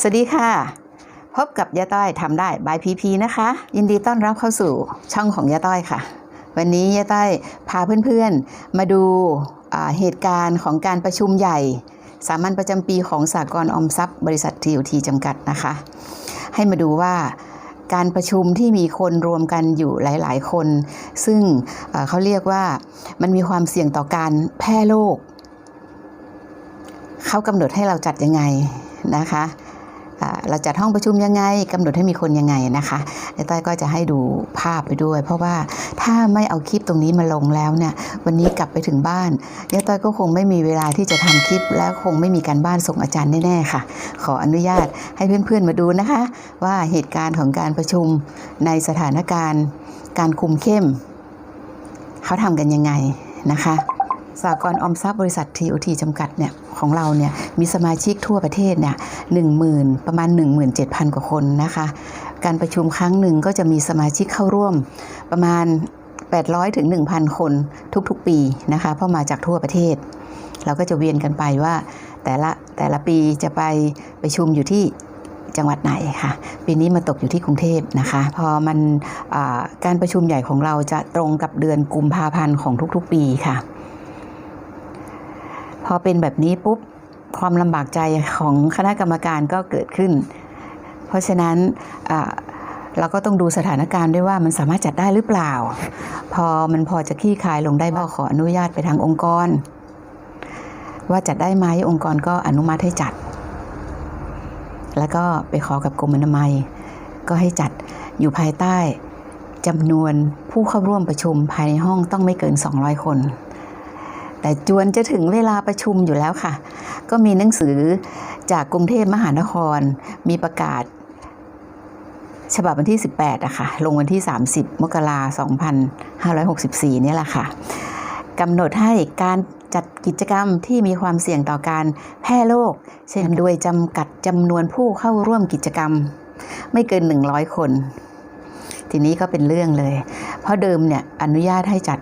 สวัสดีค่ะ พบกับยาต้อยทำได้บายพีพีนะคะ ยินดีต้อนรับเข้าสู่ช่องของยาต้อยค่ะ วันนี้ยาต้อยพาเพื่อนๆ มาดูเหตุการณ์ของการประชุมใหญ่ สามัญประจำปีของสากลอมทรัพย์ บริษัททีโอทีจำกัดนะคะ ให้มาดูว่าการประชุมที่มีคนรวมกันอยู่หลาย ๆ คน ซึ่งเขาเรียกว่ามันมีความเสี่ยงต่อการแพร่โรคเขากำหนดให้เราจัดยังไงนะคะ เราจัดห้องประชุมยังไงกำหนดให้มีคนยังไงนะคะเดี๋ยวต้อยก็จะให้ดูภาพไปด้วย เพราะว่าถ้าไม่เอาคลิปตรงนี้มาลงแล้วเนี่ยวันนี้กลับไปถึงบ้านเดี๋ยวต้อยก็คงไม่มีเวลาที่จะทำคลิป และคงไม่มีการบ้านส่งอาจารย์แน่ๆค่ะ ขออนุญาตให้เพื่อนๆมาดูนะคะ ว่าเหตุการณ์ของการประชุมในสถานการณ์ การคุมเข้ม เขาทำกันยังไงนะคะ สากลอมทรัพย์บริษัท TOT จำกัดเนี่ยของเราเนี่ยมีสมาชิกทั่วประเทศเนี่ยหนึ่งหมื่นประมาณ 17,000 กว่าคนนะคะ การประชุมครั้งหนึ่งก็จะมีสมาชิกเข้าร่วมประมาณ 800ถึง1,000 คนทุกๆปีนะคะเพราะมาจากทั่วประเทศ เราก็จะเวียนกันไปว่าแต่ละแต่ละปีจะไปประชุมอยู่ที่จังหวัดไหนค่ะปีนี้มาตกอยู่ที่กรุงเทพนะคะ พอมันอการประชุมใหญ่ของเราจะตรงกับเดือนกุมภาพันธ์ของทุกๆปีค่ะ พอเป็นแบบนี้ปุ๊บความลำบากใจของคณะกรรมการก็เกิดขึ้น เพราะฉะนั้นเราก็ต้องดูสถานการณ์ด้วยว่ามันสามารถจัดได้หรือเปล่า พอมันพอจะคลี่คายลงได้ก็ขออนุญาตไปทางองค์กร ว่าจัดได้ไหมองค์กรก็อนุมัติให้จัด แล้วก็ไปขอกับกรมอนามัย ก็ให้จัดอยู่ภายใต้จำนวนผู้เข้าร่วมประชุมภายในห้องต้องไม่เกิน 200 คน แต่จวนจะถึงเวลาประชุมอยู่แล้วค่ะ ก็มีหนังสือจากกรุงเทพมหานคร มีประกาศ ฉบับวันที่ 18อะค่ะ ลงวันที่ 30 มกราคม2564เนี่ยแหละค่ะกำหนดให้การจัดกิจกรรมที่มีความเสี่ยงต่อการแพร่โรค เช่นโดยจำกัดจำนวนผู้เข้าร่วมกิจกรรม ไม่เกิน 100 คน ทีนี้ก็เป็นเรื่องเลย เพราะเดิมเนี่ยอนุญาตให้จัด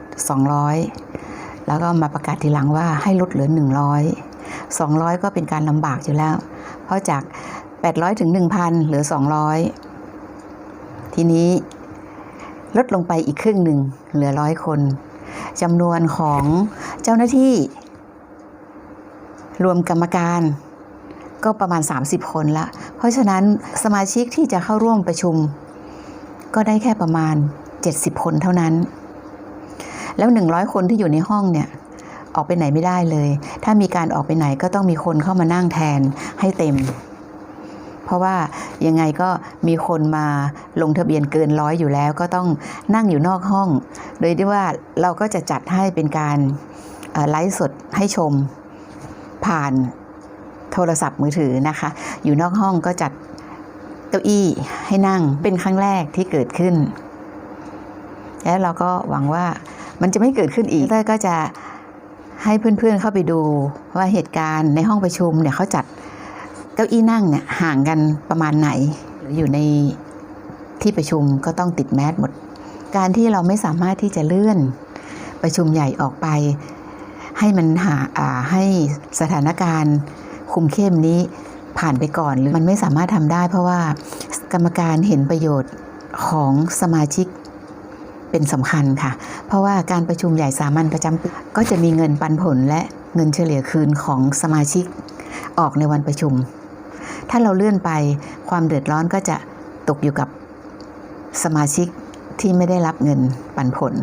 200 แล้วก็มาประกาศทีหลังว่าให้ลดเหลือ 100 200 ก็เป็นการลำบากอยู่แล้ว เพราะจาก 800 ถึง 1,000 เหลือ 200 ทีนี้ลดลงไปอีกครึ่งหนึ่งเหลือร้อยคนจำนวนของเจ้าหน้าที่ รวมกรรมการก็ประมาณ 30 คนละ เพราะฉะนั้นสมาชิกที่จะเข้าร่วมประชุม ก็ได้แค่ประมาณ 70 คนเท่านั้น แล้ว 100 คนที่อยู่ในห้องเนี่ยออกไปไหนไม่ได้เลย ถ้ามีการออกไปไหนก็ต้องมีคนเข้ามานั่งแทนให้เต็ม เพราะว่ายังไงก็มีคนมาลงทะเบียนเกินร้อยอยู่แล้ว ก็ต้องนั่งอยู่นอกห้อง โดยที่ว่าเราก็จะจัดให้เป็นการไลฟ์สดให้ชมผ่านโทรศัพท์มือถือนะคะ อยู่นอกห้องก็จัดเก้าอี้ให้นั่งเป็นครั้งแรกที่เกิดขึ้น แล้วเราก็หวังว่า มันจะไม่เกิดขึ้นอีกเต้ยก็จะให้เพื่อนๆเข้าไปดูว่าเหตุการณ์ในห้องประชุมเนี่ยเขาจัดเก้าอี้นั่งเนี่ยห่างกันประมาณไหน หรืออยู่ในที่ประชุมก็ต้องติดแมสหมด การที่เราไม่สามารถที่จะเลื่อนประชุมใหญ่ออกไป ให้มันหาาให้สถานการณ์คุมเข้มนี้ผ่านไปก่อนหรือมันไม่สามารถทำได้ เพราะว่ากรรมการเห็นประโยชน์ของสมาชิก เป็นสำคัญค่ะ เพราะว่าการประชุมใหญ่สามัญประจำปีก็จะมีเงินปันผลและเงินเฉลี่ยคืนของสมาชิกออกในวันประชุม ถ้าเราเลื่อนไปความเดือดร้อนก็จะตกอยู่กับสมาชิกที่ไม่ได้รับเงินปันผล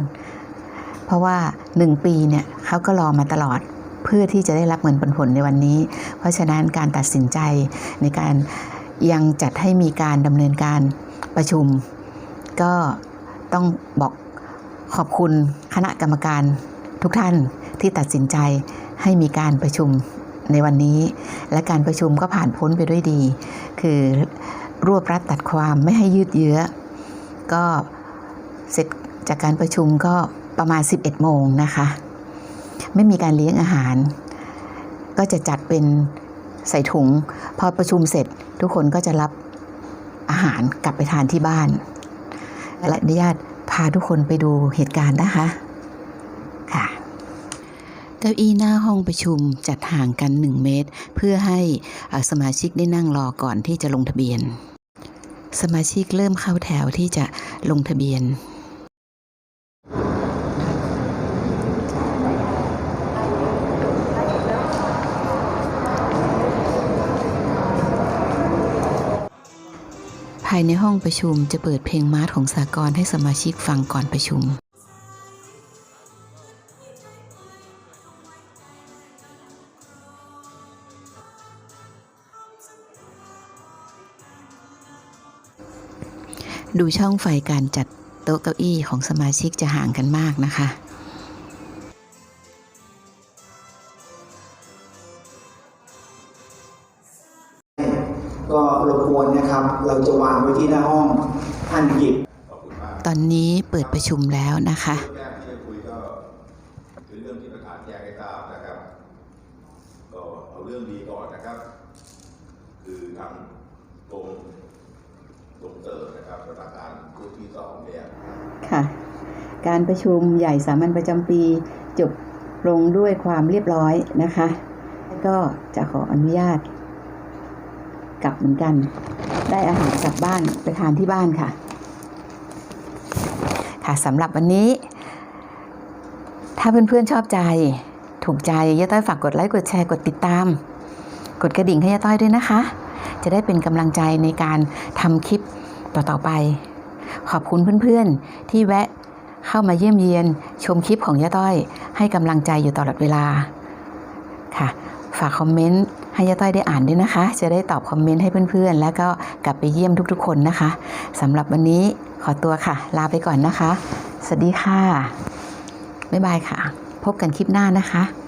เพราะว่าหนึ่งปีเนี่ยเขาก็รอมาตลอดเพื่อที่จะได้รับเงินปันผลในวันนี้ เพราะฉะนั้นการตัดสินใจในการยังจัดให้มีการดำเนินการประชุม ก็ ต้องบอกขอบคุณคณะกรรมการทุกท่านที่ตัดสินใจให้มีการประชุมในวันนี้ และการประชุมก็ผ่านพ้นไปด้วยดี คือรวบรัดตัดความไม่ให้ยืดเยื้อ ก็เสร็จจากการประชุมก็ประมาณ 11 โมงนะคะ ไม่มีการเลี้ยงอาหาร ก็จะจัดเป็นใส่ถุง พอประชุมเสร็จทุกคนก็จะรับอาหารกลับไปทานที่บ้าน และอนุญาตพาทุกคนไปดูเหตุการณ์นะคะค่ะเก้าอี้หน้าห้องประชุมจัดห่างกัน 1 เมตร เพื่อให้สมาชิกได้นั่งรอก่อนที่จะลงทะเบียน สมาชิกเริ่มเข้าแถวที่จะลงทะเบียนายในห้องประชุมจะเปิดเพลงมาร์ชของสากลให้สมาชิกฟังก่อนประชุมดูช่องไฟการจัดโต๊ะเก้าอี้ของสมาชิกจะห่างกันมากนะคะ รบกวนนะครับ เราจะวางไว้ที่หน้าห้องท่านหยิบตอนนี้เปิดประชุมแล้วนะคะเรื่องแรกที่จะคุยก็คือเรื่องที่ประธานแจ้งให้ทราบนะครับ ก็เอาเรื่องดีก่อนนะครับ คือทางกรมส่งเสริมนะครับสถานการณ์ชุดที่สองเนี่ยค่ะ การประชุมใหญ่สามัญประจำปีจบลงด้วยความเรียบร้อยนะคะแล้วก็จะขออนุญาต กลับเหมือนกัน ได้อาหารกลับบ้านไปทานที่บ้านค่ะ ค่ะสำหรับวันนี้ ถ้าเพื่อนๆชอบใจ ถูกใจย่าต้อยฝากกดไลค์กดแชร์กดติดตาม กดกระดิ่งให้ย่าต้อยด้วยนะคะ จะได้เป็นกำลังใจในการทำคลิปต่อๆไป ขอบคุณเพื่อนๆที่แวะเข้ามาเยี่ยมเยียนชมคลิปของย่าต้อย ให้กำลังใจอยู่ตลอดเวลาค่ะ ฝากคอมเมนต์ให้ยาต้อยได้อ่านด้วยนะคะ จะได้ตอบคอมเมนต์ให้เพื่อนๆ แล้วก็กลับไปเยี่ยมทุกๆ คนนะคะสำหรับวันนี้ขอตัวค่ะ ลาไปก่อนนะคะ สวัสดีค่ะ บ๊ายบายค่ะ พบกันคลิปหน้านะคะ